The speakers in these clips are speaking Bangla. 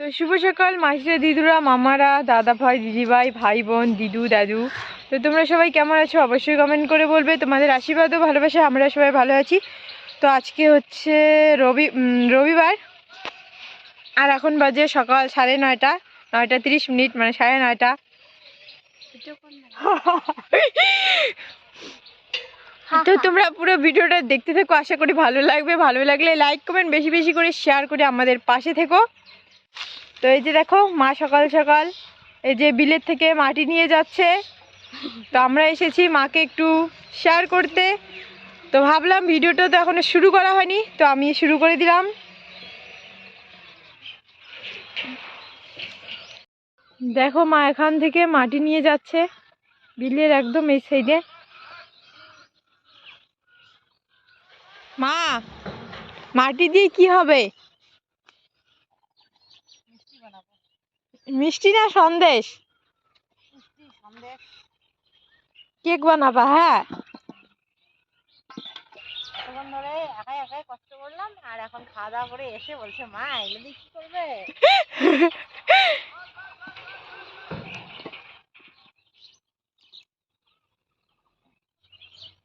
তো শুভ সকাল, মাসিরা, দিদুরা, মামারা দাদা ভাই দিদিভাই ভাই বোন দিদু, দাদু। তো তোমরা সবাই কেমন আছো অবশ্যই কমেন্ট করে বলবে। তোমাদের আশীর্বাদ ও ভালোবাসা, আমরা সবাই ভালো আছি। তো আজকে হচ্ছে রবি রবিবার। আর এখন বাজে সকাল সাড়ে নয়টা নয়টা তিরিশ মিনিট মানে সাড়ে নয়টা। তো তোমরা পুরো ভিডিওটা দেখতে থেকো, আশা করি ভালো লাগবে। ভালো লাগলে লাইক কমেন্ট বেশি বেশি করে শেয়ার করে আমাদের পাশে থেকো। তো এই যে দেখো, মা সকাল সকাল এই যে বিলের থেকে মাটি নিয়ে যাচ্ছে। তো আমরা এসেছি মাকে একটু শেয়ার করতে। তো ভাবলাম ভিডিওটা তো এখনও শুরু করা হয়নি, তো আমি শুরু করে দিলাম। দেখো মা এখান থেকে মাটি নিয়ে যাচ্ছে, বিলের একদম এই সাইডে মা, মাটি দিয়ে কি হবে? মিষ্টি না সন্দেশ? কেক বানাবা হ্যাঁ? ধরে একাই একাই কষ্ট করলাম, আর এখন খাওয়া দাওয়া করে এসে বলছে, মা এগুলো কি করবে?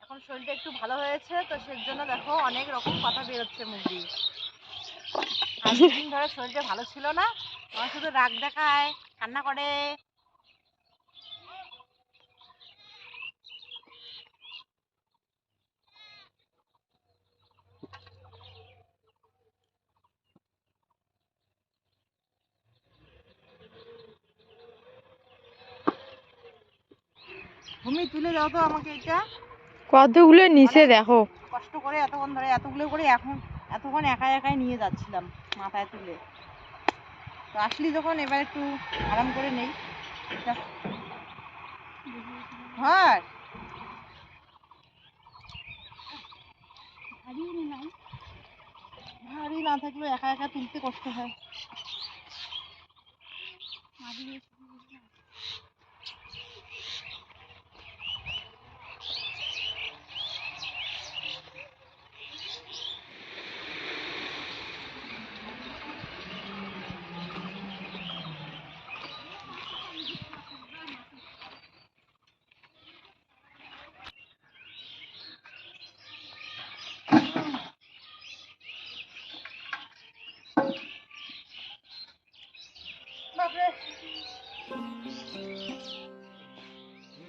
এখন শরীরটা একটু ভালো হয়েছে, তো সেজন্য দেখো অনেক রকম কথা বেরোচ্ছে দিয়ে। আর দুদিন ধরে শরীরটা ভালো ছিল না আমার শুধু রাগ দেখায় কান্না করে। ভূমি তুলে দাও তো আমাকে এটা। কতগুলো নিচে দেখো। কষ্ট করে এতক্ষণ ধরে এতগুলো করে এখন এতক্ষণ একাই একাই নিয়ে যাচ্ছিলাম। মাথায় তুলে। তো আসলি যখন এবার একটু আরাম করে নেই। এটা ভারী না। থাকলে একা একা তুলতে কষ্ট হয়।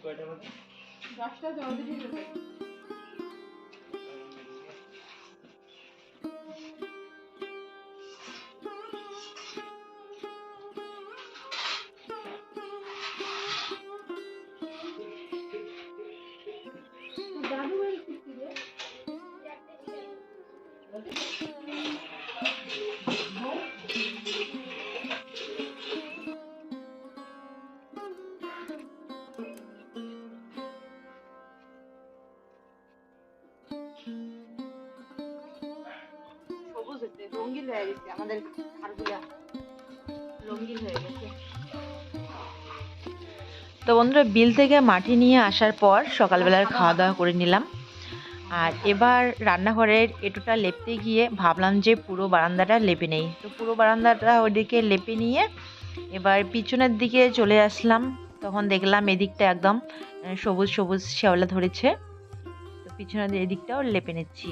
সবুজ হয়ে গেছে, আমাদের রঙিন হয়ে গেছে। তো বন্ধুরা, বিল থেকে মাটি নিয়ে আসার পর সকালবেলার খাওয়া দাওয়া করে নিলাম। আর এবার রান্নাঘরের এটুটা লেপতে গিয়ে ভাবলাম যে পুরো বারান্দাটা লেপে নেই। তো পুরো বারান্দাটা ওদিকে লেপে নিয়ে এবার পিছনের দিকে চলে আসলাম। তখন দেখলাম এদিকটা একদম সবুজ সবুজ শ্যাওলা ধরেছে। তো পিছনের এদিকটাও লেপে নিচ্ছি।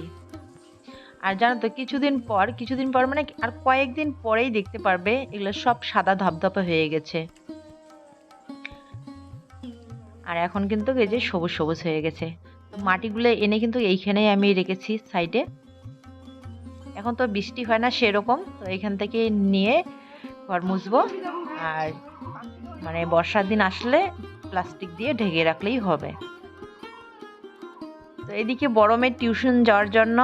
আর জানো তো, কিছুদিন পর কিছুদিন পর মানে আর কয়েকদিন পরেই দেখতে পারবে, এগুলো সব সাদা ধপধপে হয়ে গেছে। আর এখন কিন্তু এই যে সবুজ সবুজ হয়ে গেছে। মাটিগুলো এনে কিন্তু এইখানেই আমি রেখেছি সাইডে এখন তো বৃষ্টি হয় না সেরকম, তো এখান থেকে নিয়ে ঘর মুছবো। আর মানে বর্ষার দিন আসলে প্লাস্টিক দিয়ে ঢেকে রাখলেই হবে। তো এদিকে বড় মেয়ের টিউশন যাওয়ার জন্য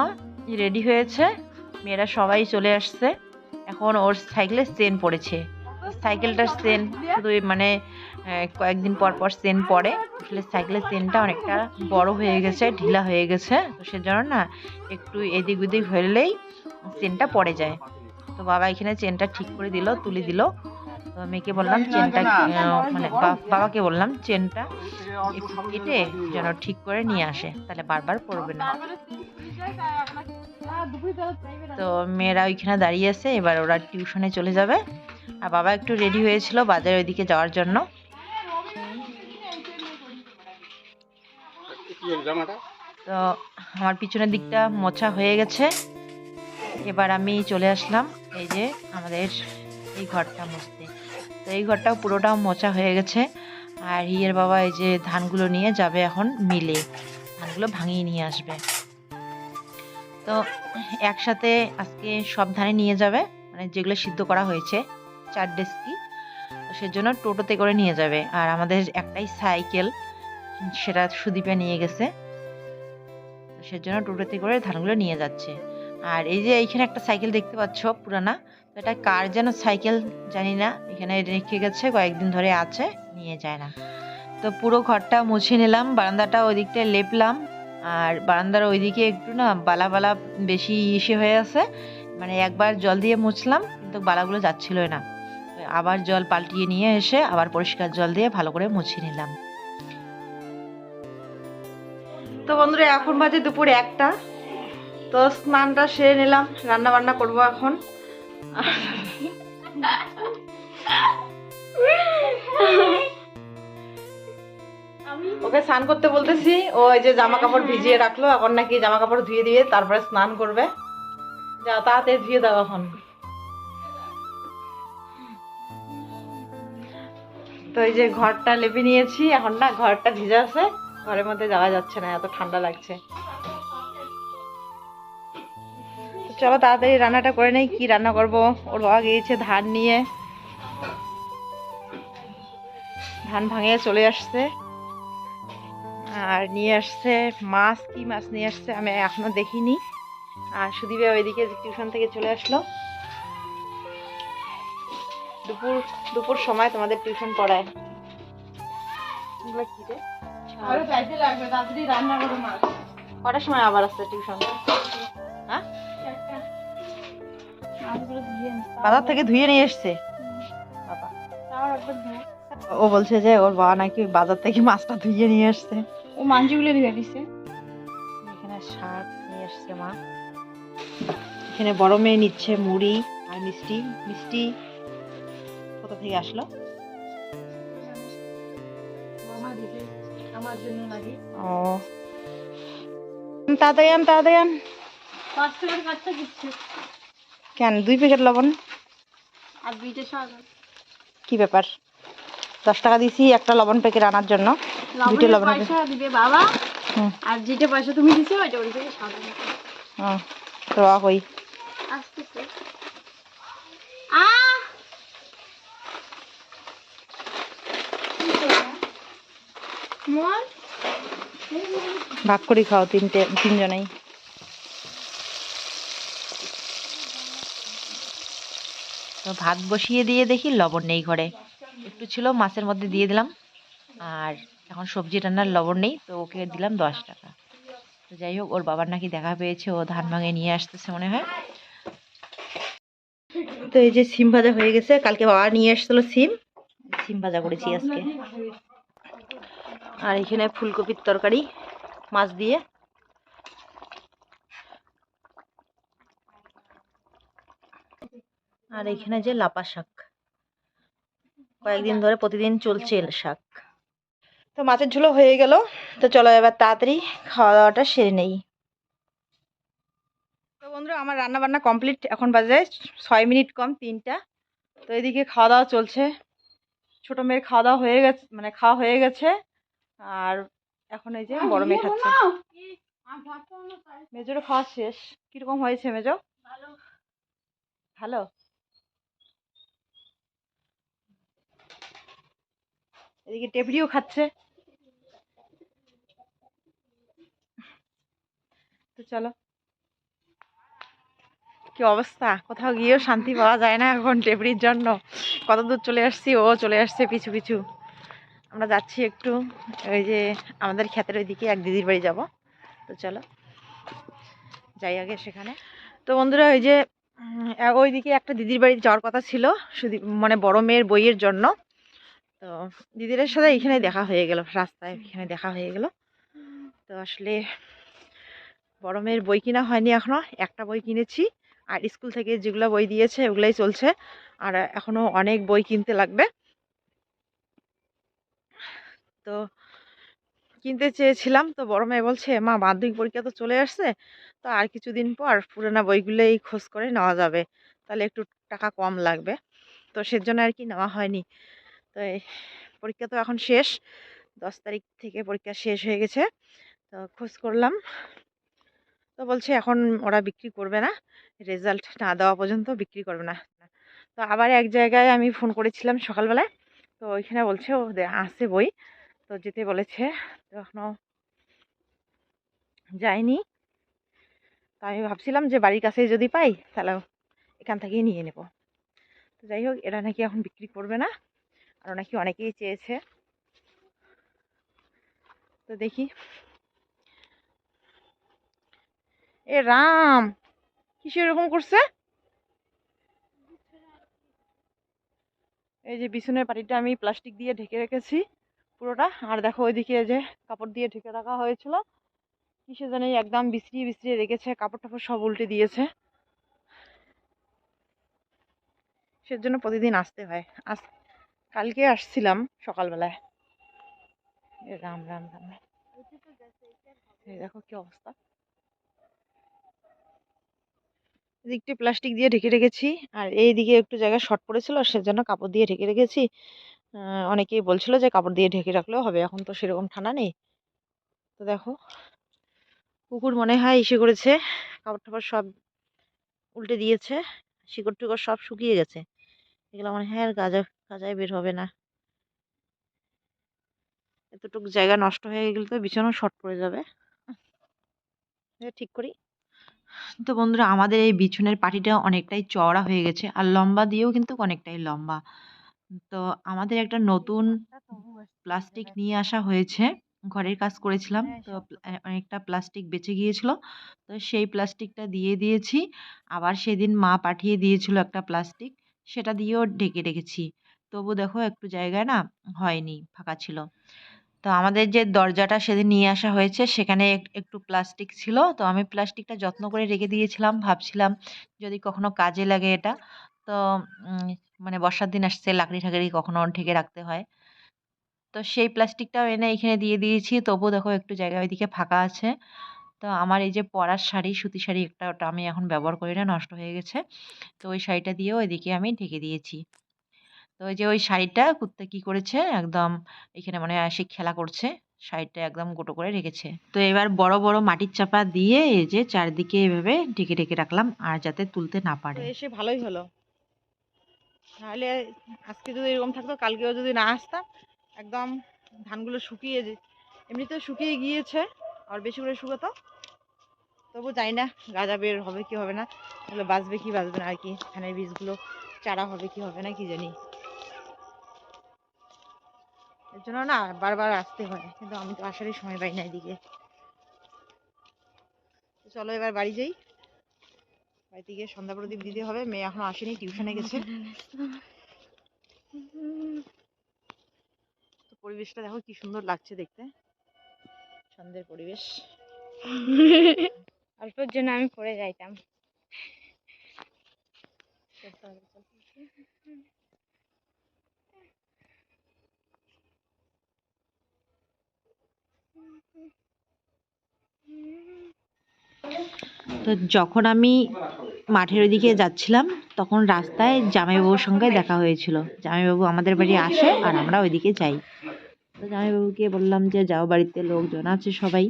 রেডি হয়েছে। মেয়েরা সবাই চলে আসছে। এখন ওর সাইকেলের চেন পড়েছে। সাইকেলটার চেন শুধু মানে কয়েকদিন পর পর চেন পড়ে। আসলে সাইকেলের চেনটা অনেকটা বড় হয়ে গেছে, ঢিলা হয়ে গেছে। তো সেজন্য না, একটু এদিক ওদিক হলেই চেনটা পড়ে যায়। তো বাবা এখানে চেনটা ঠিক করে দিল, তুলে দিল। তো মেয়েকে বললাম চেনটা মানে বাবাকে বললাম চেনটা কেটে যেন ঠিক করে নিয়ে আসে। তাহলে বারবার পড়বে না। তো মেয়েরা ওইখানে দাঁড়িয়ে আছে, এবার ওরা টিউশনে চলে যাবে। আর বাবা একটু রেডি হয়েছিল বাজারে ওইদিকে যাওয়ার জন্য। তো আমার পিছনের দিকটা মোছা হয়ে গেছে। এবার আমি চলে আসলাম, এই যে আমাদের এই ঘরটা মুছতে তো এই ঘরটাও পুরোটাও মোছা হয়ে গেছে। আর হিয়ের বাবা এই যে ধানগুলো নিয়ে যাবে এখন মিলে। ধানগুলো ভাঙিয়ে নিয়ে আসবে। তো একসাথে আজকে সব ধানে নিয়ে যাবে মানে যেগুলো সিদ্ধ করা হয়েছে, চার ডেস্কি সেজন্য টোটোতে করে নিয়ে যাবে। আর আমাদের একটাই সাইকেল, সেটা সুদীপে নিয়ে গেছে সেজন্য টোটোতে করে ধানগুলো নিয়ে যাচ্ছে। আর এই যে এইখানে একটা সাইকেল দেখতে পাচ্ছ, পুরানা এটা কার যেন সাইকেল জানি না, এখানে রেখে গেছে, কয়েকদিন ধরে আছে, নিয়ে যায় না। তো পুরো ঘরটা মুছে নিলাম, বারান্দাটা ওই দিকটায় লেপলাম আর বারান্দার ওইদিকে একটু না বালা বালা বেশি ইসে হয়ে আছে। মানে একবার জল দিয়ে মুছলাম কিন্তু বালাগুলো যাচ্ছিলই না। আবার জল পাল্টিয়ে নিয়ে এসে আবার পরিষ্কার জল দিয়ে ভালো করে মুছিয়ে নিলাম। তো বন্ধুরা এখন বাজে দুপুর একটা। তো স্নানটা সেরে নিলাম রান্না বান্না করব এখন। ওকে স্নান করতে বলতেছি। ও এই যে জামা কাপড় ভিজিয়ে রাখল, এখন নাকি জামা কাপড় ধুয়ে দিয়ে তারপরে স্নান করবে। যা তাড়াতাড়ি ধুয়ে দাও এখন। তো এই যে ঘরটা লেপে নিয়েছি, এখন না ঘরটা ভিজে আছে, ঘরের মধ্যে যাওয়া যাচ্ছে না, এত ঠান্ডা লাগছে। চলো তাড়াতাড়ি রান্নাটা করে নেই, কি রান্না করব? ওর বাবা গিয়েছে ধান নিয়ে। ধান ভাঙিয়ে চলে আসছে। আর নিয়ে আসছে মাছ কি মাছ নিয়ে আসছে আমি এখনও দেখিনি। আর সুদীপে ওইদিকে টিউশন থেকে চলে আসলো। দুপুর দুপুর সময় তোমাদের টিউশন পড়ায়। কটার সময় আবার আসছে টিউশন? হ্যাঁ? বাজার থেকে ধুয়ে নিয়ে এসছে। বাবা। ও বলছে যে ওর বাবা নাকি বাজার থেকে মাছটা ধুয়ে নিয়ে এসছে। ও মাঞ্জিগুলো দিয়ে দিছে। এখানে শাক নিয়ে আসছে মা। এখানে বড় মেয়ে নিচ্ছে মুড়ি আর মিষ্টি। মিষ্টি কোথা থেকে আসলো? আমার জন্য লাগে। ও। তাড়াতাড়ি আন আন। কেন দুই প্যাকেট লবণ? আর দুইটা কি ব্যাপার? দশ টাকা দিছি একটা লবণ প্যাকেট আনার জন্য। দুইটা লবণ পয়সা দিবে বাবা। আর যেটা পয়সা তুমি দিছো ওইটা ওই থেকে আ! মন? ভাগ করে খাও তিনটে তিনজনেই। তো ভাত বসিয়ে দিয়ে দেখি লবণ নেই ঘরে। একটু ছিল মাছের মধ্যে দিয়ে দিলাম। আর এখন সবজি রান্নার লবণ নেই, তো ওকে দিলাম দশ টাকা। তো যাই হোক, ওর বাবার নাকি দেখা পেয়েছে, ও ধান ভাঙে নিয়ে আসতেছে মনে হয়। তো এই যে সিম ভাজা হয়ে গেছে, কালকে বাবা নিয়ে এসেছিল সিম সিম ভাজা করেছি আজকে। আর এখানে ফুলকপির তরকারি, মাছ দিয়ে। আর এখানে যে লাপা শাক, কয়েকদিন ধরে প্রতিদিন চলছে শাক। তো মাছের ঝোলও হয়ে গেল। তো চলো এবার তাড়াতাড়ি খাওয়া দাওয়াটা সেরে নেই। তো বন্ধুরা আমার রান্না বান্না কমপ্লিট এখন বাজে ছয় মিনিট কম তিনটা। তো এদিকে খাওয়া দাওয়া চলছে। ছোটো মেয়ের খাওয়া দাওয়া হয়ে গেছে মানে খাওয়া হয়ে গেছে। আর এখন এই যে বড় মেয়ে খাচ্ছে। মেজোরও খাওয়া শেষ। কীরকম হয়েছে মেজো? ভালো। এদিকে টেবরিও খাচ্ছে। তো চলো। কি অবস্থা? কোথাও গিয়েও শান্তি পাওয়া যায় না এখন টেবরির জন্য। কত দূর চলে আসছি, ও চলে আসছে পিছু পিছু। আমরা যাচ্ছি একটু, ওই যে আমাদের ক্ষেতের ওইদিকে, এক দিদির বাড়ি যাব। তো চলো, যাই আগে সেখানে। তো বন্ধুরা, ওই যে ওইদিকে একটা দিদির বাড়ি যাওয়ার কথা ছিল, শুধু মানে বড় মেয়ের বইয়ের জন্য। তো দিদিদের সাথে এখানে দেখা হয়ে গেল, রাস্তায় এখানে দেখা হয়ে গেল। তো আসলে মেয়ের বই কিনা হয়নি এখনও, একটা বই কিনেছি। আর স্কুল থেকে যেগুলো বই দিয়েছে ওগুলাই চলছে। আর এখনও অনেক বই কিনতে লাগবে। তো কিনতে চেয়েছিলাম, তো বড় মেয়ে বলছে, মা, মাধ্যমিক পরীক্ষা তো চলে আসছে, তো আর কিছুদিন পর পুরোনো বইগুলোই খোঁজ করে নেওয়া যাবে। তাহলে একটু টাকা কম লাগবে। তো সেজন্য আর কি নেওয়া হয়নি। তো পরীক্ষা তো এখন শেষ, দশ তারিখ থেকে পরীক্ষা শেষ হয়ে গেছে। তো খোঁজ করলাম। তো বলছে, এখন ওরা বিক্রি করবে না। রেজাল্ট না দেওয়া পর্যন্ত বিক্রি করবে না। তো আবার এক জায়গায় আমি ফোন করেছিলাম সকালবেলায়। তো ওইখানে বলছে, ও আসে বই। তো যেতে বলেছে, তো এখনও যাইনি তো আমি ভাবছিলাম যে, বাড়ির কাছে যদি পাই, তাহলে এখান থেকেই নিয়ে নেব। তো যাই হোক, এরা নাকি এখন বিক্রি করবে না। আরও নাকি অনেকেই চেয়েছে। তো দেখি। এ রাম, কিসে এরকম করছে? এই যে বিছুনের পাটিটা আমি প্লাস্টিক দিয়ে ঢেকে রেখেছি পুরোটা। আর দেখো ওইদিকে যে কাপড় দিয়ে ঢেকে রাখা হয়েছিল, কিসে জানি একদম বিছড়িয়ে বিছড়িয়ে রেখেছে, কাপড় টাপড় সব উল্টে দিয়েছে। সেজন্য প্রতিদিন আসতে হয়। আজ কালকে আসছিলাম সকালবেলায়। রাম রাম রাম দেখো কি অবস্থা। এদিকটি প্লাস্টিক দিয়ে ঢেকে রেখেছি। আর এই দিকে একটু জায়গা শর্ট পড়েছিল, আর সেজন্য কাপড় দিয়ে ঢেকে রেখেছি। অনেকেই বলছিল যে কাপড় দিয়ে ঢেকে রাখলেও হবে, এখন তো সেরকম ঠান্ডা নেই। তো দেখো, কুকুর মনে হয় ইসে করেছে কাপড় টাপড় সব উল্টে দিয়েছে শিকড় টিকড় সব শুকিয়ে গেছে। এগুলো মনে হয় আর গাজা, গাজায় বের হবে না। এতটুকু জায়গা নষ্ট হয়ে গেলে তো বিছানাও শর্ট পড়ে যাবে। এ ঠিক করি। তো বন্ধুরা আমাদের এই বিছুনের পাটিটা অনেকটাই চওড়া হয়ে গেছে আর লম্বা দিয়েও কিন্তু অনেকটাই লম্বা। তো আমাদের একটা নতুন প্লাস্টিক নিয়ে আসা হয়েছে। ঘরের কাজ করেছিলাম তো অনেকটা প্লাস্টিক বেঁচে গিয়েছিল। তো সেই প্লাস্টিকটা দিয়ে দিয়েছি। আবার সেদিন মা পাঠিয়ে দিয়েছিল একটা প্লাস্টিক সেটা দিয়েও ঢেকে রেখেছি। তবু দেখো একটু জায়গায় না হয়নি ফাঁকা ছিল। তো আমাদের যে দরজাটা সেদিন নিয়ে আসা হয়েছে, সেখানে একটু প্লাস্টিক ছিল। তো আমি প্লাস্টিকটা যত্ন করে রেখে দিয়েছিলাম, ভাবছিলাম যদি কখনো কাজে লাগে এটা। তো মানে বর্ষার দিন আসছে, লাকড়ি ঠাকড়ি কখনো ঢেকে রাখতে হয়। তো সেই প্লাস্টিকটাও এনে এখানে দিয়ে দিয়েছি। তবুও দেখো একটু জায়গা ওইদিকে ফাঁকা আছে। তো আমার এই যে পরার শাড়ি, সুতি শাড়ি একটা, ওটা আমি এখন ব্যবহার করি না, নষ্ট হয়ে গেছে। তো ওই শাড়িটা দিয়েও এদিকে আমি ঢেকে দিয়েছি। তো ওই যে ওই শাড়িটা কুত্তে কি করেছে? একদম এখানে মানে এসে খেলা করছে। শাড়িটা একদম গোটো করে রেখেছে। তো এবার বড় বড় মাটির চাপা দিয়ে এই যে চারদিকে এভাবে ঢেকে ঢেকে রাখলাম আর যাতে তুলতে না পারে। এসে ভালোই হলো। নাহলে আজকে যদি এরকম থাকতো কালকেও যদি না আসতাম একদম ধানগুলো শুকিয়ে যে এমনিতেও শুকিয়ে গিয়েছে আর বেশি করে শুকাতো। তবু জানি না গাজা বের হবে কি হবে না এগুলো বাঁচবে কি বাঁচবে না আর কি ধানের বীজগুলো চারা হবে কি হবে না কি জানি। এর জন্য না বারবার আসতে হয় কিন্তু আমি তো আসারই সময় পাই না এদিকে। চলো এবার বাড়ি যাই। বাড়িতে গিয়ে সন্ধ্যা প্রদীপ দিতে হবে মেয়ে এখনও আসেনি টিউশনে গেছে। তো পরিবেশটা দেখো কি সুন্দর লাগছে দেখতে। সন্ধ্যের পরিবেশ। অল্পের জন্য আমি পড়ে যাইতাম চলতে হবে, চলতে হবে। তো যখন আমি মাঠের ওইদিকে যাচ্ছিলাম, তখন রাস্তায় জামাইবাবুর সঙ্গে দেখা হয়েছিল। জামাইবাবু আমাদের বাড়ি আসে আর আমরা ওইদিকে যাই। তো জামাইবাবুকে বললাম যে, যাও বাড়িতে, লোকজন আছে সবাই।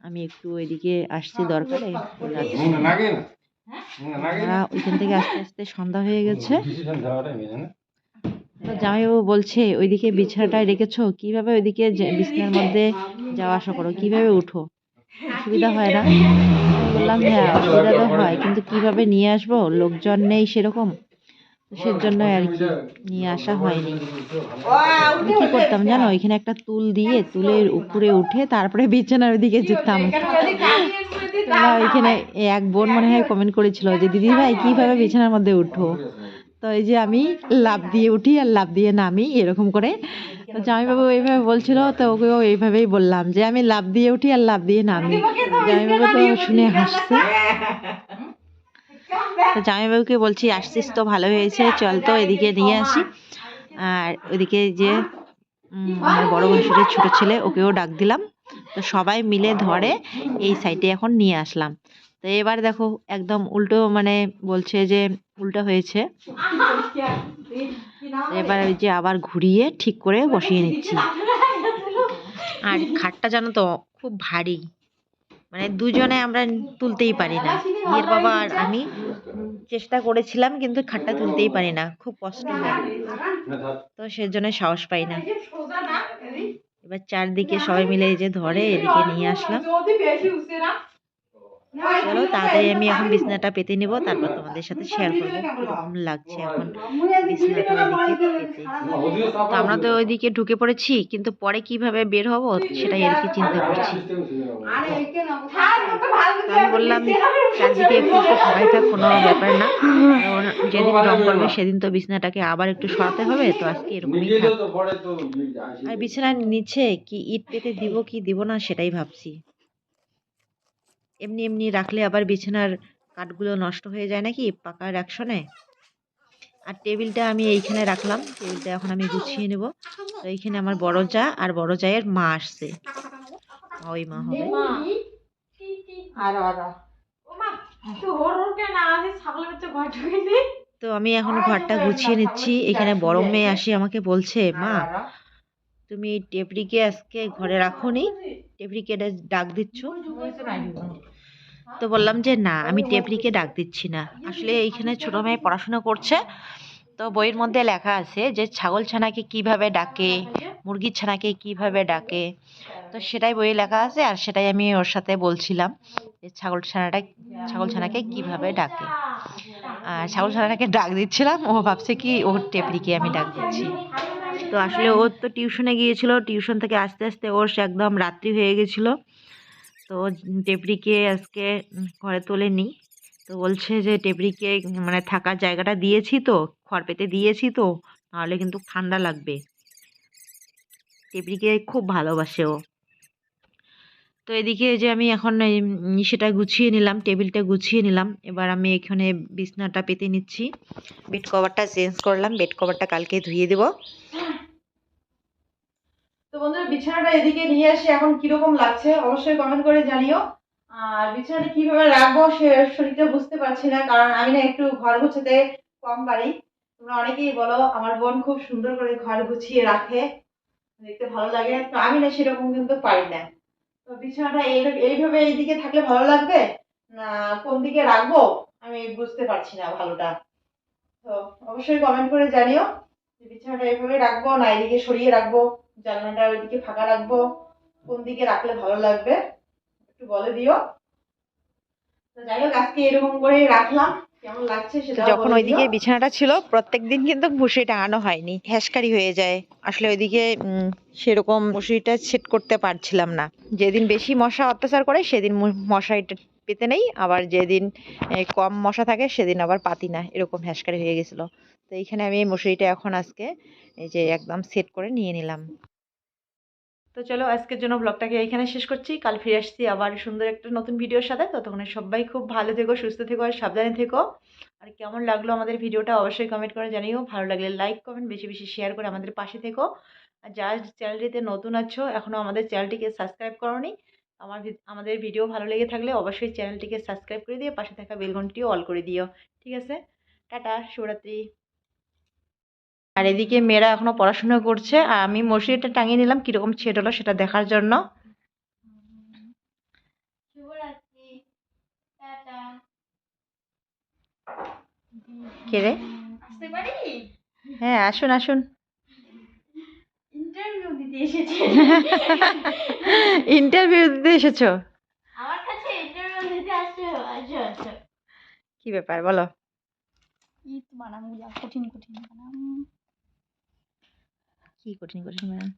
আমি একটু ওইদিকে আসছি, দরকারে। আমরা ওইখান থেকে আস্তে আস্তে সন্ধ্যা হয়ে গেছে। তো জামাইবাবু বলছে, ওইদিকে বিছানাটায় রেখেছো? কীভাবে ওইদিকে বিছানার মধ্যে যাওয়া আসা করো? কীভাবে উঠো? অসুবিধা হয় না? বললাম হ্যাঁ অসুবিধা তো হয়। কিন্তু কীভাবে নিয়ে আসব? লোকজন নেই সেরকম। সেজন্য আর কি নিয়ে আসা হয়নি। আমি কি করতাম জানো? ওইখানে একটা তুল দিয়ে তুলের উপরে উঠে তারপরে বিছানার ওইদিকে যেতাম। তোমরা ওইখানে এক বোন মনে হয় কমেন্ট করেছিল যে দিদি ভাই কীভাবে বিছানার মধ্যে উঠো তো এই যে আমি লাভ দিয়ে উঠি আর লাভ দিয়ে নামি এরকম করে তো জামাইবাবু এইভাবে বলছিল তো ওকেও এইভাবেই বললাম যে আমি লাভ দিয়ে উঠি আর লাভ দিয়ে নামি। জামাইবাবু তো শুনে হাসছে। তো জামাইবাবুকে বলছি আসছিস তো ভালো হয়েছে চল তো এদিকে নিয়ে আসি। আর ওইদিকে যে আমার বড় ভাসুরের ছোট ছেলে ওকেও ডাক দিলাম। তো সবাই মিলে ধরে এই সাইডে এখন নিয়ে আসলাম। তো এবার দেখো একদম উল্টো মানে বলছে যে উল্টো হয়েছে। এবার ওই যে আবার ঘুরিয়ে ঠিক করে বসিয়ে নিচ্ছি। আর খাটটা জানো তো খুব ভারী। মানে দুজনে আমরা তুলতেই পারি না। বিয়ের বাবা আর আমি চেষ্টা করেছিলাম কিন্তু খাটটা তুলতেই পারি না। খুব কষ্ট হয়। তো সেজন্য সাহস পাই না। এবার চারদিকে সবাই মিলে এই যে ধরে এদিকে নিয়ে আসলাম। চলো তাড়াতাড়ি আমি এখন বিছনাটা পেতে নিব তারপর তোমাদের সাথে শেয়ার করব কীরকম লাগছে এখন বিছনাটা ওইদিকে তো আমরা তো ওইদিকে ঢুকে পড়েছি কিন্তু পরে কীভাবে বের হব সেটাই আর কি চিন্তা করছি। আমি বললাম চারদিকে একটু একটু ফাঁকাই থাক কোনো ব্যাপার না। যেদিন রং করবে সেদিন তো বিছনাটাকে আবার একটু সরাতে হবে তো আজকে এরকমই থাক। আর বিছানার নিচে কি ইট পেতে দিব কি দিব না সেটাই ভাবছি। এমনি এমনি রাখলে আবার বিছানার কাঠগুলো নষ্ট হয়ে যায় নাকি পাকার অ্যাকশনে? আর টেবিলটা আমি এইখানে রাখলাম। টেবিলটা এখন আমি গুছিয়ে নেব। তো এইখানে আমার বড় যা আর বড় জায়ের মা আসছে। ওই মা হবে। তো আমি এখন ঘরটা গুছিয়ে নিচ্ছি। এখানে বড় মেয়ে আসি আমাকে বলছে মা তুমি টেপরিকে আজকে ঘরে রাখো নি টেপরিকে ডাক দিচ্ছ। তো বললাম যে না আমি টেপরিকে ডাক দিচ্ছি না। আসলে এইখানে ছোট মেয়ে পড়াশোনা করছে। তো বইয়ের মধ্যে লেখা আছে যে ছাগল ছানাকে কীভাবে ডাকে? মুরগির ছানাকে কীভাবে ডাকে? তো সেটাই বইয়ে লেখা আছে আর সেটাই আমি ওর সাথে বলছিলাম যে ছাগল ছানাটা ছাগল ছানাকে কীভাবে ডাকে? আর ছাগল ছানাটাকে ডাক দিচ্ছিলাম। ও ভাবছে কি ওর টেপরিকে আমি ডাক দিচ্ছি। তো আসলে ওর তো টিউশনে গিয়েছিল। টিউশন থেকে আস্তে আস্তে ওর সে একদম রাত্রি হয়ে গেছিল। তো টেপরিকে আজকে ঘরে তোলেনি তো বলছে যে টেপরিকে মানে থাকার জায়গাটা দিয়েছি তো, খড় পেতে দিয়েছি তো, নাহলে কিন্তু ঠান্ডা লাগবে। টেপরিকে খুব ভালোবাসে ও। তো এদিকে যে আমি এখন সেটা গুছিয়ে নিলাম, টেবিলটা গুছিয়ে নিলাম। এবার আমি এখানে বিছনাটা পেতে নিচ্ছি। বেড কভারটা চেঞ্জ করলাম। বেড কভারটা কালকে ধুয়ে দেবো। তো বন্ধুরা, বিছানাটা এদিকে নিয়ে আসি, এখন কীরকম লাগছে অবশ্যই কমেন্ট করে জানিও। আর বিছানাটা কীভাবে রাখব সে শরীরটা বুঝতে পারছি না, কারণ আমি না একটু ঘর গুছাতে কম পারি। তোমরা অনেকেই বলো, আমার বোন খুব সুন্দর করে ঘর গুছিয়ে রাখে, দেখতে ভালো লাগে। তো আমি না সেরকম কিন্তু পারি না। তো বিছানাটা এই, এইভাবে এইদিকে থাকলে ভালো লাগবে? না, কোন দিকে রাখব? আমি বুঝতে পারছি না ভালোটা। তো অবশ্যই কমেন্ট করে জানিও বিছানাটা এইভাবে রাখব না, এদিকে সরিয়ে রাখব। জানলাটা ওইদিকে ফাঁকা রাখব। কোন দিকে রাখলে ভালো লাগবে একটু বলে দিও। তো যাই হোক আজকে এরকম করে রাখলাম। যখন ওইদিকে বিছানাটা ছিল প্রত্যেক দিন কিন্তু মশারি টাঙানো হয়নি হ্যাসকারি হয়ে যায়। আসলে ওইদিকে সেরকম মশারিটা সেট করতে পারছিলাম না। যেদিন বেশি মশা অত্যাচার করে সেদিন মশারিটা পেতে নেই। আবার যেদিন কম মশা থাকে সেদিন আবার পাতি না এরকম হ্যাসকারি হয়ে গেছিল। তো এইখানে আমি মশারিটা এখন আজকে এই যে একদম সেট করে নিয়ে নিলাম। তো চলো আজকের জন্য ব্লগটাকে এখানে শেষ করছি। কাল ফিরে আসছি আবার সুন্দর একটা নতুন ভিডিওর সাথে। ততক্ষণে সবাই খুব ভালো থেকো, সুস্থ থেকো আর সাবধানে থেকো। আর কেমন লাগল আমাদের ভিডিওটা অবশ্যই কমেন্ট করে জানিও। ভালো লাগলে লাইক কমেন্ট বেশি বেশি শেয়ার করে আমাদের পাশে থেকো। আর যারা চ্যানেলটিতে নতুন আছো এখনও আমাদের চ্যানেলটিকে সাবস্ক্রাইব করোনি, আমার আমাদের ভিডিও ভালো লেগে থাকলে অবশ্যই চ্যানেলটিকে সাবস্ক্রাইব করে দিয়ে পাশে থাকা বেলঘন্টিও অল করে দিও। ঠিক আছে? টাটা, শুভরাত্রি। আর এদিকে মেয়েরা এখনও পড়াশোনা করছে আর আমি মসজিদটা টাঙিয়ে নিলাম কীরকম ছেট হলো সেটা দেখার জন্য। হ্যাঁ আসুন আসুন। ইন্টারভিউ দিতে এসেছি। কি ব্যাপার বলো। কঠিন কঠিন কঠিন কঠিন ম্যাডাম